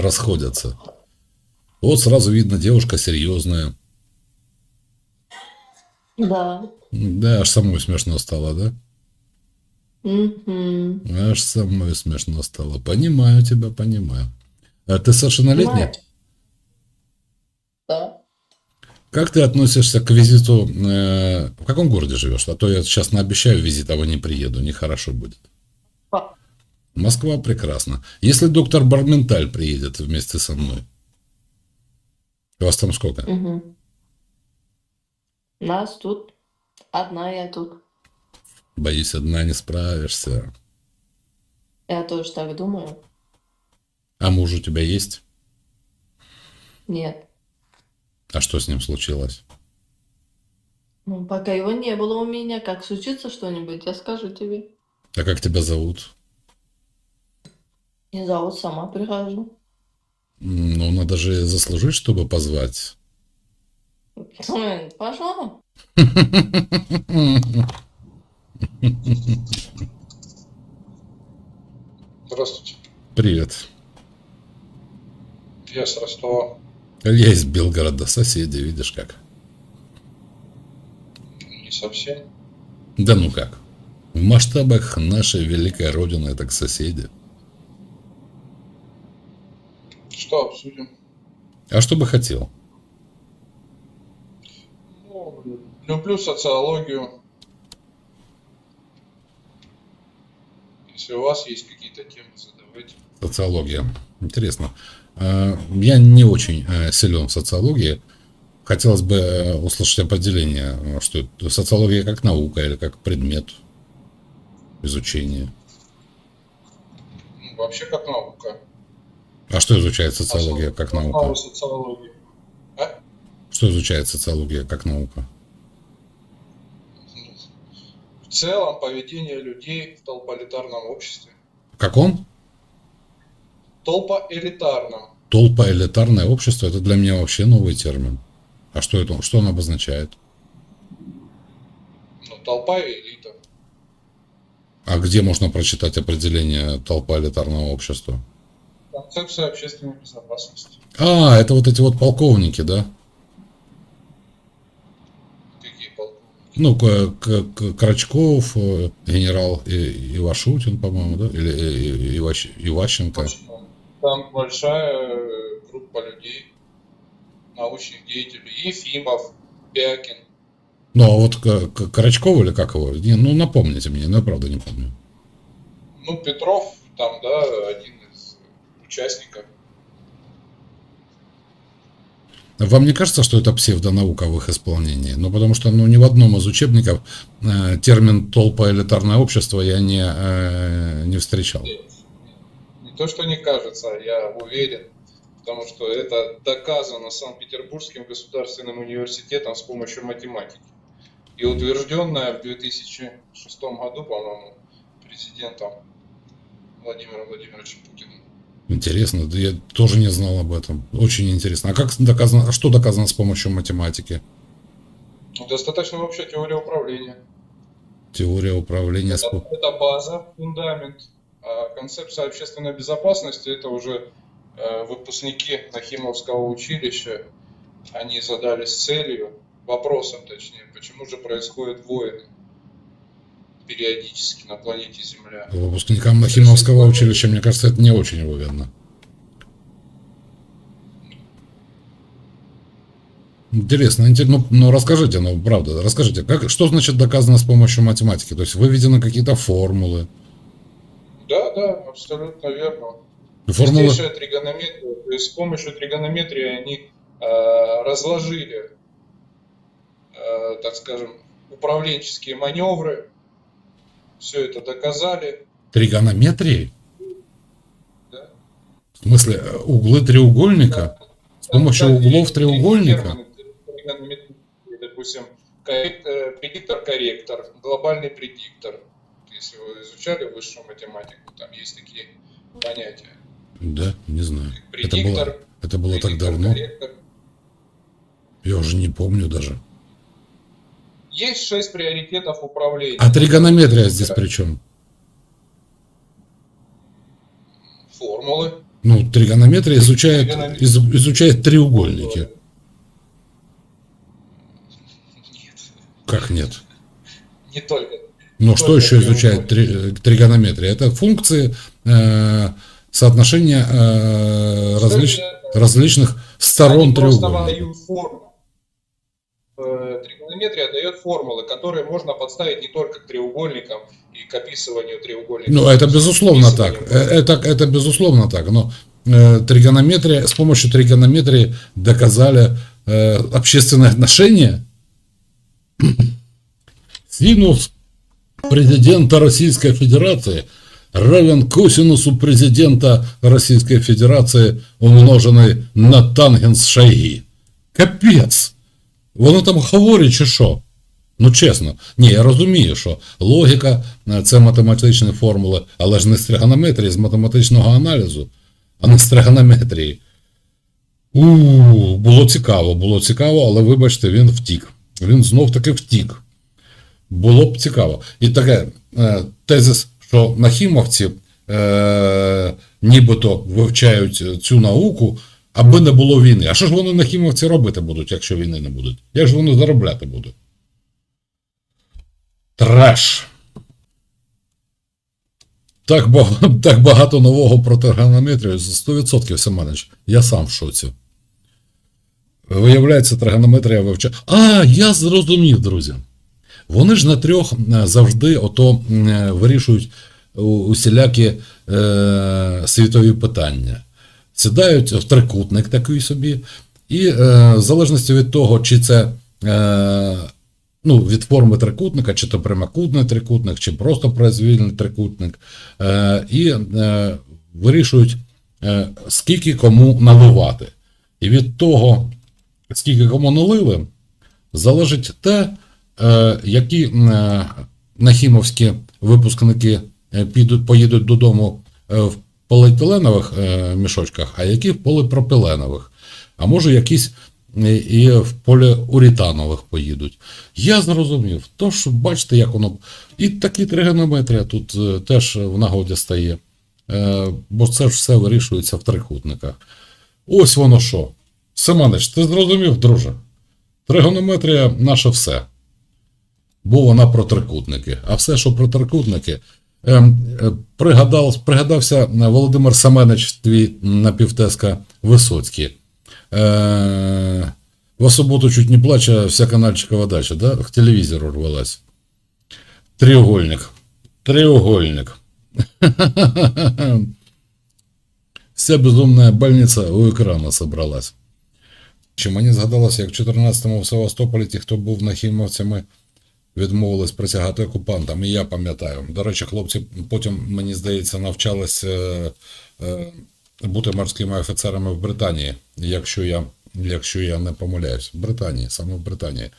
расходятся. Вот сразу видно, девушка серьезная. Да. Да, аж самой смешно стало, да? Мгм. Аж самой смешно стало. Понимаю тебя, понимаю. А ты совершеннолетняя? Да. Как ты относишься к визиту? э, в каком городе живешь? А то я сейчас наобещаю визит, а вы не приеду. Нехорошо будет. Москва прекрасно. Если доктор Барменталь приедет вместе со мной. У вас там сколько? Мгм. Нас тут одна, я тут. Боюсь, одна не справишься. Я тоже так думаю. А муж у тебя есть? Нет. А что с ним случилось? Ну, пока его не было у меня, как случится что-нибудь, я скажу тебе. А как тебя зовут? Не зовут, сама прихожу. Ну, надо же заслужить, чтобы позвать. Пошел. Здравствуйте. Привет. Я с Ростова. Я из Белгорода, соседи, видишь как. Не совсем. Да ну как. В масштабах нашей великой родины, так соседи. Что обсудим? А что бы хотел? Ну, люблю социологию. Если у вас есть какие-то темы, задавайте. Социология. Интересно. А, Я не очень э, силен в социологии. Хотелось бы э, услышать определение, что это социология как наука или как предмет изучения. Ну, вообще как наука. А что изучает социология как наука? социологии. А? Что изучает социология как наука? В целом поведение людей в толполитарном обществе. Как он? Толпоэлитарном. Толпа элитарное общество это для меня вообще новый термин. А что это? Что он обозначает? Ну, толпа и элита. А где можно прочитать определение толпа элитарного общества? Концепция общественной безопасности. А, это вот эти вот полковники, да? Какие полковники? Ну, к- к- к- Крачков, э, генерал И- Ивашутин, по-моему, да? Или э, И- Иващ- Иващенко. Там большая э, группа людей, научных деятелей. Ефимов, Бякин. Ну, а вот К- Крачков или как его? Не, ну, напомните мне, я правда не помню. Ну, Петров там, да, один из участников. Вам не кажется, что это псевдонаука в их исполнении? Ну, потому что ну, ни в одном из учебников э, термин «толпа элитарное общество» я не, э, не встречал. Нет. Не то, что не кажется, я уверен, потому что это доказано Санкт-Петербургским государственным университетом с помощью математики. И утвержденное в 2006 году, по-моему, президентом Владимиром Владимировичем Путиным. Интересно, да я тоже не знал об этом. Очень интересно. А как доказано, а что доказано с помощью математики? Достаточно вообще теория управления. Теория управления. Это, это база, фундамент. А концепция общественной безопасности это уже э, выпускники Нахимовского училища. Они задались целью, вопросом точнее, почему же происходят войны периодически на планете Земля. Выпускникам Нахимовского училища, мне кажется, это не очень выгодно. Интересно, интересно. Ну, ну, расскажите, ну, правда, расскажите, как, что значит доказано с помощью математики? То есть выведены какие-то формулы. Да, да, абсолютно верно. Формулы, Простейшая тригонометрия, то есть с помощью тригонометрии они э, разложили, э, так скажем, управленческие маневры, все это доказали, тригонометрии? да. В смысле, углы треугольника? С помощью Там углов треугольника? Допустим, э, предиктор-корректор, глобальный предиктор. Если вы изучали высшую математику, там есть такие понятия. Да, не знаю. Это Предиктор, было, это было так давно. корректор. Я уже не помню даже. Есть шесть приоритетов управления. А тригонометрия здесь при чем? Формулы. Ну, тригонометрия изучает, Тригонометрия. из- изучает треугольники. Нет, Как нет? не только. Ну, что еще изучает три- тригонометрия? Это функции э, соотношения э, различ- различных сторон треугольника. Э, Тригонометрия дает формулы, которые можно подставить не только к треугольникам и к описыванию треугольников. Ну, это безусловно так. Э, Это, это безусловно так. Но э, тригонометрия, с помощью тригонометрии доказали э, общественные отношения. Синус президента Российской Федерации равен косинусу президента Российской Федерации, умноженный на тангенс шаги. Капець! Воно там говорить чи що? Ну чесно, ні, я розумію, що логіка е, це математичні формули, але ж не з тригонометрії, з математичного аналізу, а не з тригонометрії. У, було цікаво, було цікаво, але вибачте, він втік. Він знов таки втік. Було б цікаво. І таке е, тезис, що нахімовці е, нібито вивчають цю науку, аби не було війни. А що ж вони нахімовці робити будуть, якщо війни не буде? Як ж вони заробляти будуть? Треш. Так так багато нового про тригонометрію. 100% Семенович. Я сам в шоці. Виявляється, тригонометрія вивчає. А, я зрозумів, друзі. Вони ж на трьох е, завжди ото е, вирішують усілякі е, світові питання. Сідають в трикутник такий собі, і е, в залежності від того, чи це е, ну, від форми трикутника, чи то прямокутний трикутник, чи просто произвільний трикутник, е, і е, вирішують, е, скільки кому наливати. І від того, скільки кому налили, залежить те, е, які е, нахімовські випускники е, підуть, поїдуть додому е, в поліетиленових е, мішочках, а які в поліпропиленових. А може, якісь е, і в поліуретанових поїдуть. Я зрозумів. Тож, бачите, як воно. І такі тригонометрія тут е, теж в нагоді стає. Бо це ж все вирішується в трикутниках. Ось воно що. Семенич, ти зрозумів, друже? Тригонометрія наше все. Бо вона про трикутники. А все, що про трикутники. Ем, е, пригадав, пригадався е, Володимир Семенич, твій напівтеска Висоцький. Е, в суботу чуть не плача, вся канальчикова дача, да? К телевизору рвалась. Треугольник. Треугольник. Вся безумная больниця у екрана собралась. Чи мені згадалося, як в 14-му в Севастополі ті, хто був нахімовцями, відмовились присягати окупантам. І я пам'ятаю. До речі, хлопці потім, мені здається, навчались е, е, бути морськими офіцерами в Британії, якщо я, якщо я не помиляюсь. В Британії, саме в Британії.